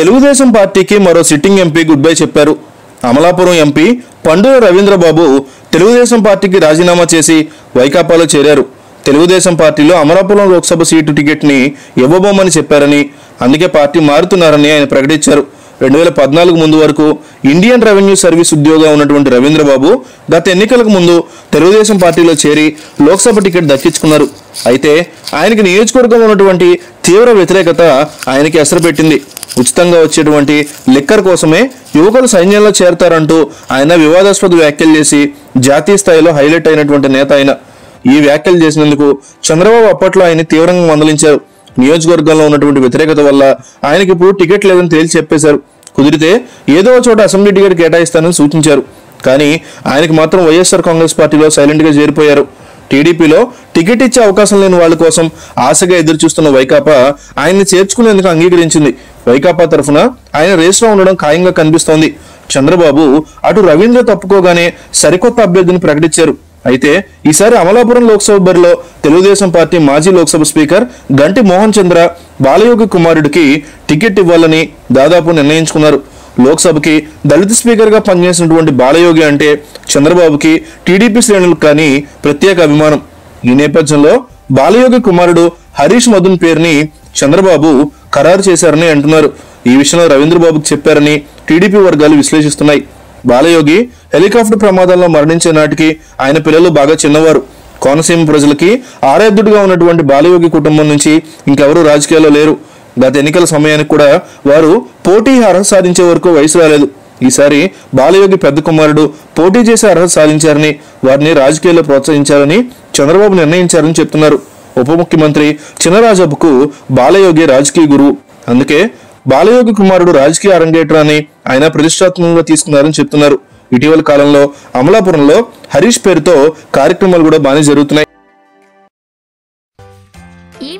తెలుగుదేశం పార్టీకి మరో sitting MP good bye చెప్పారు. అమలాపురం ఎంపీ పండుగ రవీంద్రబాబు తెలుగుదేశం పార్టీకి రాజీనామా చేసి వైకాపాలో చేరారు. తెలుగుదేశం పార్టీలో అమలాపురం లోక్సభ సీటు టికెట్ని ఇవ్వబోమని చెప్పారని అందుకే పార్టీ మారుతున్నారని ఆయన ప్రకటించారు. రెండు వేల పద్నాలుగు ముందు వరకు ఇండియన్ రెవెన్యూ సర్వీస్ ఉద్యోగం ఉన్నటువంటి రవీంద్రబాబు గత ఎన్నికలకు ముందు తెలుగుదేశం పార్టీలో చేరి లోక్సభ టికెట్ దక్కించుకున్నారు. అయితే ఆయనకి నియోజకవర్గంలో ఉన్నటువంటి తీవ్ర వ్యతిరేకత ఆయనకి ఎసరు పెట్టింది ఉచితంగా వచ్చేటువంటి లిక్కర్ కోసమే యువకులు సైన్యంలో చేరతారంటూ ఆయన వివాదాస్పద వ్యాఖ్యలు చేసి జాతీయ స్థాయిలో హైలైట్ అయినటువంటి నేత ఆయన. ఈ వ్యాఖ్యలు చేసినందుకు చంద్రబాబు అప్పట్లో ఆయన తీవ్రంగా మందలించారు. నియోజకవర్గంలో ఉన్నటువంటి వ్యతిరేకత వల్ల ఆయనకి ఇప్పుడు టికెట్ లేదని తేల్చి చెప్పేశారు. కుదిరితే ఏదో చోట అసెంబ్లీ టికెట్ కేటాయిస్తానని సూచించారు. కానీ ఆయనకు మాత్రం వైఎస్ఆర్ కాంగ్రెస్ పార్టీలో సైలెంట్గా చేరిపోయారు. టీడీపీలో టికెట్ ఇచ్చే అవకాశం లేని వాళ్ళ కోసం ఆశగా ఎదురు చూస్తున్న వైకాపా ఆయన్ని చేర్చుకునేందుకు అంగీకరించింది. వైకాపా తరఫున ఆయన రేసులో ఉండడం ఖాయంగా కనిపిస్తోంది. చంద్రబాబు అటు రవీంద్ర తప్పుకోగానే సరికొత్త అభ్యర్థిని ప్రకటించారు. అయితే ఈసారి అమలాపురం లోక్సభ బరిలో తెలుగుదేశం పార్టీ మాజీ లోక్సభ స్పీకర్ గంటి మోహన్ చంద్ర బాలయోగి కుమారుడికి టికెట్ ఇవ్వాలని దాదాపు నిర్ణయించుకున్నారు. లోక్సభకి దళిత స్పీకర్గా పనిచేసినటువంటి బాలయోగి అంటే చంద్రబాబుకి టీడీపీ శ్రేణులకు కానీ ప్రత్యేక అభిమానం. ఈ నేపథ్యంలో బాలయోగి కుమారుడు హరీష్ మధున్ పేరుని చంద్రబాబు ఖరారు చేశారని అంటున్నారు. ఈ విషయంలో రవీంద్రబాబుకి చెప్పారని టీడీపీ వర్గాలు విశ్లేషిస్తున్నాయి. బాలయోగి హెలికాప్టర్ ప్రమాదంలో మరణించే నాటికి ఆయన పిల్లలు బాగా చిన్నవారు. కోనసీమ ప్రజలకి ఆరాధ్యుడిగా ఉన్నటువంటి బాలయోగి కుటుంబం నుంచి ఇంకెవరూ రాజకీయాల్లో లేరు. గత ఎన్నికల సమయానికి కూడా వారు పోటీ అర్హత సాధించే వరకు వయసు రాలేదు. ఈసారి బాలయోగి పెద్ద కుమారుడు పోటీ చేసే అర్హత సాధించారని వారిని రాజకీయాల్లో ప్రోత్సహించారని చంద్రబాబు నిర్ణయించారని చెప్తున్నారు. ఉప ముఖ్యమంత్రి చినరాజబ్బకు బాలయోగి రాజకీయ గురువు. అందుకే బాలయోగి కుమారుడు రాజకీయ అరంగేట్రాన్ని ఆయన ప్రతిష్టాత్మకంగా తీసుకున్నారని చెప్తున్నారు. ఇటీవల కాలంలో అమలాపురంలో హరీష్ పేరుతో కార్యక్రమాలు కూడా బాగానే జరుగుతున్నాయి.